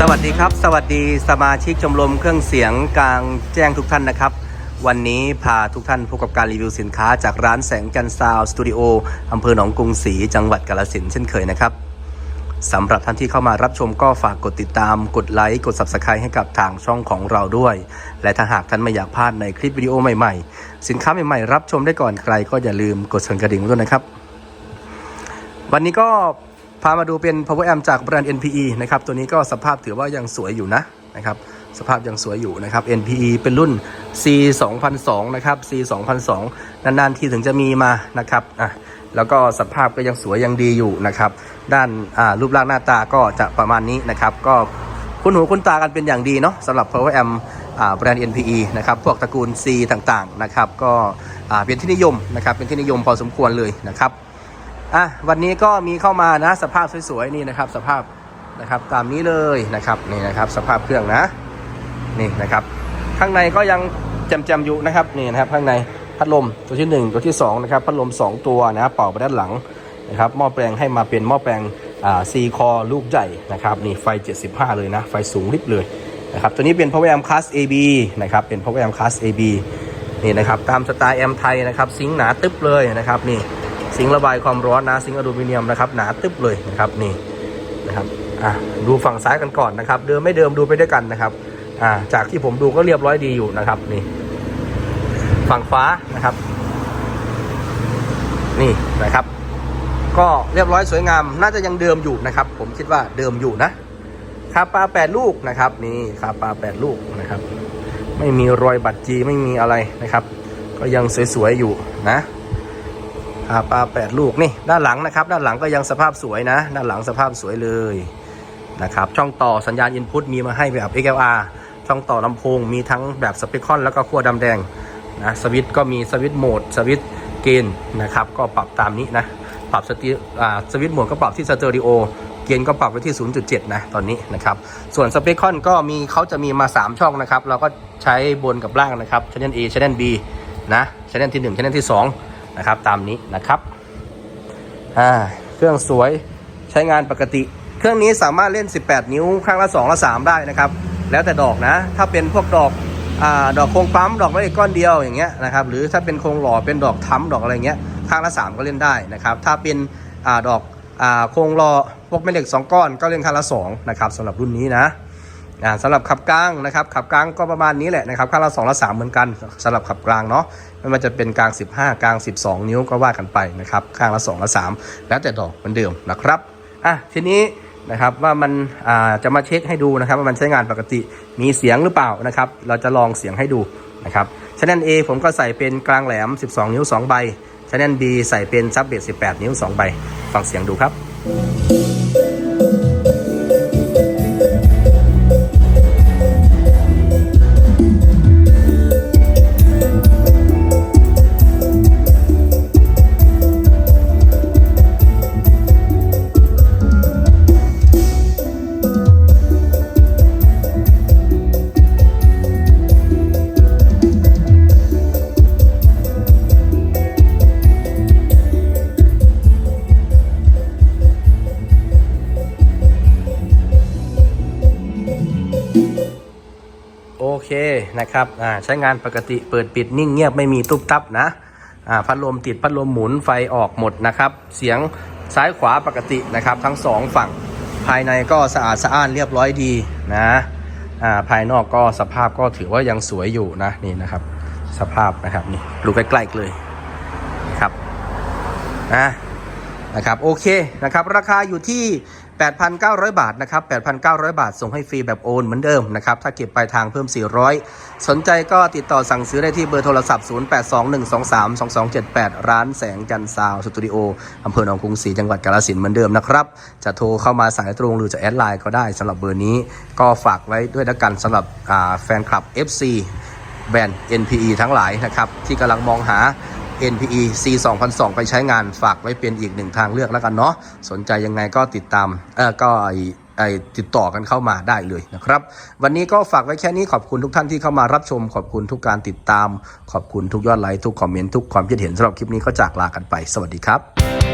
สวัสดีครับ สวัสดีสมาชิกชมรมเครื่องเสียงกลางแจ้งทุกท่านนะครับ วันนี้พาทุกท่านพบกับการรีวิวสินค้าจากร้านแสงจันซาวสตูดิโออำเภอหนองกรุงศรีจังหวัดกาฬสินธุเช่นเคยนะครับสำหรับท่านที่เข้ามารับชมก็ฝากกดติดตาม กดไลค์กด Subscribe ให้กับทางช่องของเราด้วย และถ้าหากท่านไม่อยากพลาดในคลิปวิดีโอใหม่ๆ สินค้าใหม่ๆ รับชมได้ก่อนใครก็อย่าลืมกดสั่นกระดิ่งด้วยนะครับ วันนี้ก็ามาดูเป็น power amp จากแบรนด์ NPE นะครับ ตัวนี้ก็สภาพถือว่ายังสวยอยู่นะนะครับสภาพยังสวยอยู่นะครับ NPE เป็นรุ่น C 2002นะครับ C 2002นานๆ ทีถึงจะมีมานะครับอะแล้วก็สภาพก็ยังสวยยังดีอยู่นะครับ ด้านอ่ารูปร่างหน้าตาก็จะประมาณนี้นะครับ ก็คุ้นหูคุ้นตากันเป็นอย่างดีเนาะสำหรับ power amp อ่าแบรนด์ NPE นะครับพวกตระกูล C ต่างๆนะครับ ก็อ่าเป็นที่นิยมนะครับเป็นที่นิยมพอสมควรเลยนะครับ อะวันนี้ก็มีเข้ามานะสภาพสวยๆนี่นะครับ สภาพนะครับตามนี้เลยนะครับนี่นะครับสภาพเครื่องนะนี่นะครับ ข้างในก็ยังแจมๆอยู่นะครับนี่นะครับข้างในพัดลมตัวที่หนึ่งตัวที่สองนะครับพัดลมสองตัวนะครับเป่าไปด้านหลังนะครับหม้อแปลงให้มาเป็นหม้อแปลงอ่าซีคอลูกใหญ่นะครับนี่ไฟ 75 เลยนะ ไฟสูงริบเลยนะครับตัวนี้เป็น power amp class AB นะครับเป็น power amp class AB นี่นะครับตามสไตล์แอมไทยนะครับซิงค์หนาตึ๊บเลยนะครับนี่ สิงระบายความร้อนนะสิงอลูมิเนียมนะครับหนาตึ๊บเลยนะครับนี่นะครับอะดูฝั่งซ้ายกันก่อนนะครับ เดิมไม่เดิมดูไปด้วยกันนะครับอ่าจากที่ผมดูก็เรียบร้อยดีอยู่นะครับนี่ ฝั่งฟ้านะครับ นี่นะครับ ก็เรียบร้อยสวยงาม น่าจะยังเดิมอยู่นะครับ ผมคิดว่าเดิมอยู่นะคาปลาแปดลูกนะครับ นี่คาปลาแปดลูกนะครับ ไม่มีรอยบัตรจีไม่มีอะไรนะครับ ก็ยังสวยๆอยู่นะ ปลาแปดลูกนี่ด้านหลังนะครับ ด้านหลังก็ยังสภาพสวยนะ ด้านหลังสภาพสวยเลยนะครับช่องต่อสัญญาณ Input มีมาให้แบบ XLR ช่องต่อลำโพงมีทั้งแบบสเปคคอนแล้วก็ขั้วดำแดงนะสวิตก็มีสวิตโหมดสวิตเกณฑ์นะครับก็ปรับตามนี้นะปรับสติอ่าสวิตโหมดก็ปรับที่สเตอริโอเกณฑ์ก็ปรับไว้ที่ 0.7 นะตอนนี้นะครับส่วนสเปคคอนก็มีเขาจะมีมา 3 ช่องนะครับเราก็ใช้บนกับล่างนะครับ Channel A Channel B นะ Channel ที่1 Channel ที่2 นะครับตามนี้นะครับอ่าเครื่องสวยใช้งานปกติ เครื่องนี้สามารถเล่น 18 นิ้วข้างละ2ละ3 ได้นะครับ แล้วแต่ดอกนะ ถ้าเป็นพวกดอกอ่าดอกโครงปั๊มดอกไม้ก้อนเดียวอย่างเงี้ยนะครับหรือถ้าเป็นโครงหล่อเป็นดอกทั้มดอกอะไรเงี้ยข้างละ 3 ก็เล่นได้นะครับ ถ้าเป็นอ่าดอกอ่าโครงหล่อพวกแม่เหล็ก 2 ก้อนก็เล่นข้างละ2นะครับสำหรับรุ่นนี้นะ อ่าสำหรับขับกลางนะครับขับกลางก็ประมาณนี้แหละนะครับข้างละ2ละ3เหมือนกันสำหรับขับกลางเนาะไม่ว่าจะเป็นกลาง 15 กลาง 12 นิ้วก็ว่ากันไปนะครับข้างละ2ละ3 แล้วแต่ดอกเหมือนเดิมนะครับอะทีนี้นะครับว่ามันอ่าจะมาเช็คให้ดูนะครับว่ามันใช้งานปกติมีเสียงหรือเปล่านะครับเราจะลองเสียงให้ดูนะครับชแนล A ผมก็ใส่เป็นกลางแหลม 12 นิ้ว 2 ใบชแนล B ใส่เป็นซับเบส18 นิ้ว 2 ใบ ฟังเสียงดูครับ เคนะครับอ่าใช้งานปกติเปิดปิดนิ่งเงียบไม่มีตุ๊บตับนะอ่าพัดลมติดพัดลมหมุนไฟออกหมดนะครับ เสียงซ้ายขวาปกตินะครับ ทั้งสองฝั่งภายในก็สะอาดสะอ้านเรียบร้อยดีนะอ่าภายนอกก็สภาพก็ถือว่ายังสวยอยู่นะนี่นะครับ สภาพนะครับนี่ดูใกล้ๆเลยครับนะนะครับโอเคนะครับราคาอยู่ที่ 8,900 บาทนะครับ 8,900 บาท ส่งให้ฟรีแบบโอนเหมือนเดิมนะครับ ถ้าเก็บปลายทางเพิ่ม 400 สนใจก็ติดต่อสั่งซื้อได้ที่เบอร์โทรศัพท์ 0821232278 ร้านแสงจันทร์ซาวสตูดิโออำเภอหนองกรุงศรีจังหวัดกาฬสินธุ์เหมือนเดิมนะครับ จะโทรเข้ามาสายตรงหรือจะแอดไลน์ก็ได้สำหรับเบอร์นี้ ก็ฝากไว้ด้วยล้วกันสำหรับแฟนคลับ FC แบรนด์ NPE ทั้งหลายนะครับที่กำลังมองหา NPE C 2002ไปใช้งานฝากไว้เป็นอีกหนึ่งทางเลือกแล้วกันเนาะสนใจยังไงก็ติดตามเออก็ไอไอติดต่อกันเข้ามาได้เลยนะครับ วันนี้ก็ฝากไว้แค่นี้ขอบคุณทุกท่านที่เข้ามารับชม ขอบคุณทุกการติดตาม ขอบคุณทุกยอดไลค์ทุกคอมเมนต์ทุกความคิดเห็นสำหรับคลิปนี้ก็จากลากันไป สวัสดีครับ